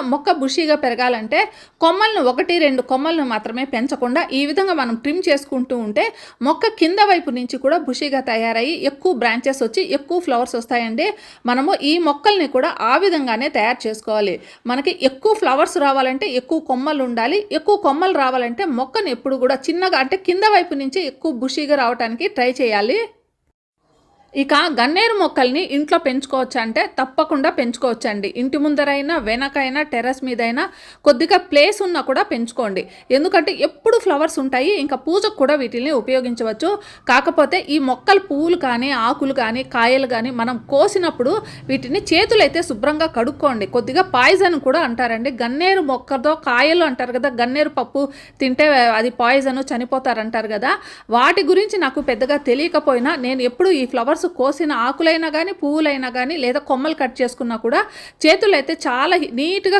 మొక్క బుషీగా పెరగాలంటే కొమ్మలను ఒకటి రెండు కొమ్మలను మాత్రమే పెంచకుండా ఈ విధంగా మనం ట్రిమ్ చేసుకుంటూ ఉంటే మొక్క కింద వైపు నుంచి కూడా బుషీగా తయారయ్యి ఎక్కువ బ్రాంచెస్ వచ్చి ఎక్కువ ఫ్లవర్స్ వస్తాయండి. మనము ఈ మొక్కల్ని కూడా ఆ విధంగానే తయారు చేసుకోవాలి. మనకి ఎక్కువ ఫ్లవర్స్ రావాలంటే ఎక్కువ కొమ్మలు ఉండాలి. ఎక్కువ కొమ్మలు రావాలంటే మొక్కను ఎప్పుడు కూడా చిన్నగా అంటే కింద వైపు నుంచి ఎక్కువ బుషీగా రావడానికి ట్రై చేయాలి. ఇక గన్నేరు మొక్కల్ని ఇంట్లో పెంచుకోవచ్చు అంటే తప్పకుండా పెంచుకోవచ్చండి. ఇంటి ముందరైనా వెనకైనా టెర్రస్ మీదైనా కొద్దిగా ప్లేస్ ఉన్నా కూడా పెంచుకోండి. ఎందుకంటే ఎప్పుడు ఫ్లవర్స్ ఉంటాయి ఇంకా పూజకు కూడా వీటిని ఉపయోగించవచ్చు. కాకపోతే ఈ మొక్కలు పువ్వులు కానీ ఆకులు కానీ కాయలు కానీ మనం కోసినప్పుడు వీటిని చేతులైతే శుభ్రంగా కడుక్కోండి. కొద్దిగా పాయిజన్ కూడా అంటారండి. గన్నేరు మొక్కతో కాయలు అంటారు కదా గన్నేరు పప్పు తింటే అది పాయిజన్ చనిపోతారంటారు కదా. వాటి గురించి నాకు పెద్దగా తెలియకపోయినా నేను ఎప్పుడు ఈ ఫ్లవర్స్ కోసిన ఆకులైనా కానీ పువ్వులైనా కానీ లేదా కొమ్మలు కట్ చేసుకున్నా కూడా చేతులు అయితే చాలా నీట్గా